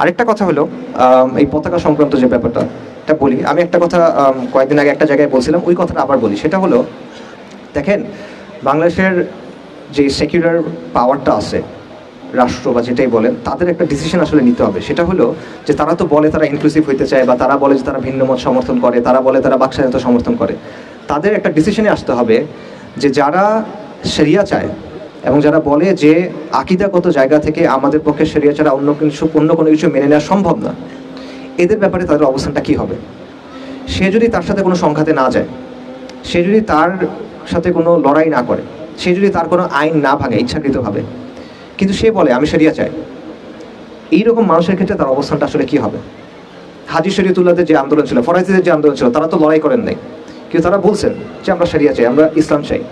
আরেকটা কথা হলো এই পতাকা সংক্রান্ত যে ব্যাপারটা, এটা বলি। আমি একটা কথা কয়েকদিন আগে একটা জায়গায় বলছিলাম, ওই কথাটা আবার বলি। সেটা হলো, দেখেন, বাংলাদেশের যে সেকুলার পাওয়ারটা আছে, রাষ্ট্র বা যেটাই বলেন, তাদের একটা ডিসিশন আসলে নিতে হবে। সেটা হলো যে তারা তো বলে তারা ইনক্লুসিভ হইতে চায়, বা তারা বলে যে তারা ভিন্ন মত সমর্থন করে, তারা বলে তারা বাকস্বাধীনতা সমর্থন করে। তাদের একটা ডিসিশনে আসতে হবে যে যারা সেরিয়া চায় এবং যারা বলে যে আকিদাগত জায়গা থেকে আমাদের পক্ষে সেরিয়া ছাড়া অন্য কিছু অন্য কোনো কিছু মেনে নেওয়া সম্ভব না, এদের ব্যাপারে তাদের অবস্থানটা কী হবে? সে যদি তার সাথে কোনো সংঘাতে না যায়, সে যদি তার সাথে কোনো লড়াই না করে, সে যদি তার কোনো আইন না ভাঙে ইচ্ছাকৃতভাবে, কিন্তু সে বলে, আমি সেরিয়া চাই। এইরকম মানুষের ক্ষেত্রে তার অবস্থানটা আসলে কি হবে? হাজি শরীয়তুল্লাহদের যে আন্দোলন ছিল, ফরাইজিদের যে আন্দোলন ছিল, তারা তো লড়াই করেন নাই। কিন্তু তারা বলছেন যে, আমরা সেরিয়া চাই, আমরা ইসলাম চাই।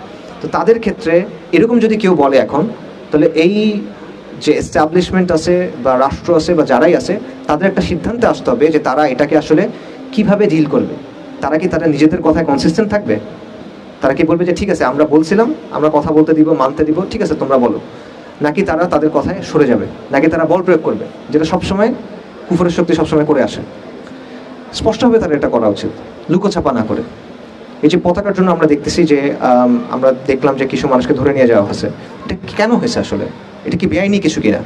তো তাদের ক্ষেত্রে এরকম যদি কেউ বলে এখন, তাহলে এই যে এস্টাবলিশমেন্ট আছে বা রাষ্ট্র আছে বা যারাই আছে, তাদের একটা সিদ্ধান্তে আসতে হবে যে তারা এটাকে আসলে কীভাবে ডিল করবে। তারা কি তারা নিজেদের কথায় কনসিস্টেন্ট থাকবে? তারা কি বলবে যে, ঠিক আছে, আমরা বলছিলাম, আমরা কথা বলতে দিব, মানতে দিব, ঠিক আছে, তোমরা বলো। নাকি তারা তাদের কথায় সরে যাবে? নাকি তারা বল প্রয়োগ করবে? যেটা সবসময় কুফরের শক্তি সবসময় করে আসে। স্পষ্টভাবে তারা এটা করা উচিত, লুকোছাপা না করে। এই যে পতাকার জন্য আমরা দেখতেছি যে আমরা দেখলাম যে কিছু মানুষকে ধরে নিয়ে যাওয়া হয়েছে। এটা কেন হয়েছে আসলে? এটা কি বেআইনি কিছু কিনা?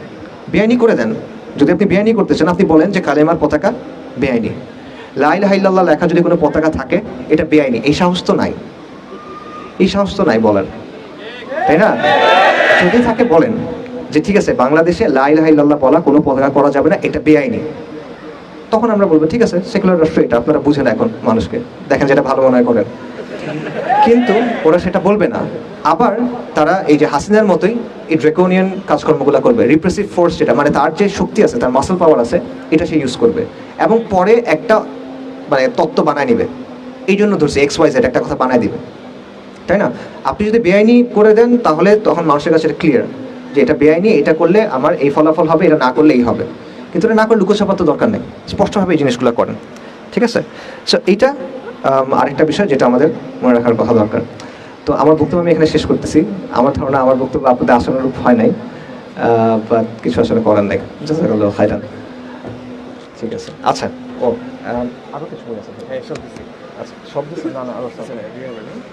বেআইনি করে দেন। যদি আপনি বেআইনি করতে চান, আপনি বলেন যে কালেমার পতাকা বেআইনি। লাইল হাইল্লাহ লেখা যদি কোনো পতাকা থাকে, এটা বেআইনি। এই সাহস তো নাই। এই সাহস তো নাই বলার। তাই না? যদি থাকে বলেন যে, ঠিক আছে, বাংলাদেশে লাইল হাইল্লাহ বলা কোনো পতাকা করা যাবে না, এটা বেআইনি। তখন আমরা বলব, ঠিক আছে সেকুলার রাষ্ট্র এটা, আপনারা বুঝেন এখন মানুষকে। দেখেন যেটা ভালো মনে করেন। কিন্তু ওরা সেটা বলবে না। আবার তারা এই যে হাসিনার মতোই এই ড্রেকোনিয়ান কাজকর্মগুলো করবে রিপ্রেসিভ ফোর্স যেটা মানে তার যে শক্তি আছে, তার মাসল পাওয়ার আছে, এটা সে ইউজ করবে। এবং পরে একটা মানে তত্ত্ব বানায় নিবে। এই জন্য ধরছে এক্স ওয়াই জেড একটা কথা বানায় দিবে। তাই না? আপনি যদি বেআইনি করে দেন, তাহলে তখন মানুষের কাছে এটা ক্লিয়ার যে এটা বেআইনি, এটা করলে আমার এই ফলাফল হবে, এটা না করলে এই হবে। কিন্তু এটা না করে লুকোছাপার তো দরকার নেই। স্পষ্টভাবে এই জিনিসগুলো করেন। ঠিক আছে? সো এইটা আরেকটা বিষয় যেটা আমাদের মনে রাখার কথা দরকার। তো আমার বক্তব্য আমি এখানে শেষ করতেছি। আমার ধারণা আমার বক্তব্য আপনাদের আসানোর হয় নাই। বা কিছু আসলে করার নেই। জাজাকাল্লাহ খাইরান ঠিক আছে। আচ্ছা ও আম, আরও কিছু আছে? আচ্ছা সব সব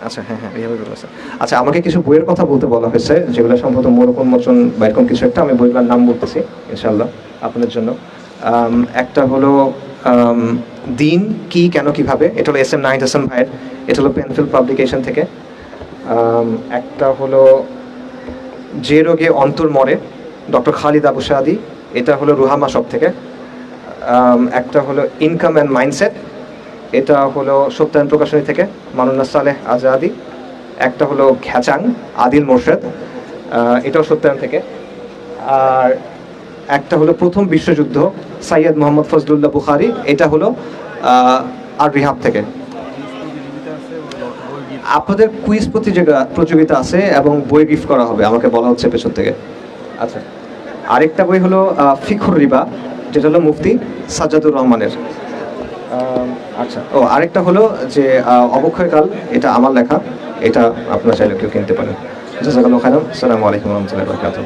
আচ্ছা হ্যাঁ হ্যাঁ আছে। আচ্ছা আমাকে কিছু বইয়ের কথা বলতে বলা হয়েছে যেগুলো সম্ভবত মোরক উন্মোচন বা এরকম কিছু একটা আমি বইগুলোর নাম বলতেছি ইনশাল্লাহ আপনাদের জন্য। একটা হলো দিন কি, কেন, কীভাবে, এটা হলো এস এম নাহিদ হাসান ভাইয়ের, এটা হলো পেনফিল পাবলিকেশন থেকে। একটা হলো, যে রোগে অন্তর মরে, ডক্টর খালিদ আবু সাদি, এটা হলো রুহামা সব থেকে। একটা হলো ইনকাম অ্যান্ড মাইন্ডসেট এটা হলো সত্যায়ন প্রকাশনী থেকে মানুন্না সালেহ আজাদি। একটা হলো ঘ্যাচাং আদিল মোর্শেদ এটাও সত্যায়ন থেকে। আর একটা হলো প্রথম বিশ্বযুদ্ধ সাইয়দ মোহাম্মদ ফজলুল্লাহ বুখারি। এটা হলো আর রিহাব থেকে। আপনাদের কুইজ প্রতিযোগিতা প্রতিযোগিতা আছে এবং বই গিফট করা হবে আমাকে বলা হচ্ছে পেছন থেকে। আচ্ছা। আরেকটা বই হলো ফিখুর রিবা যেটা হলো মুফতি সাজ্জাদুর রহমানের। আচ্ছা। ও আরেকটা হলো যে অবক্ষয়কাল এটা আমার লেখা এটা আপনারা চাইলে কেউ কিনতে পারেন। জাজাকাল্লাহ খাইরান আসসালামু আলাইকুম রহমতুল্লাহ বরকাতুহ।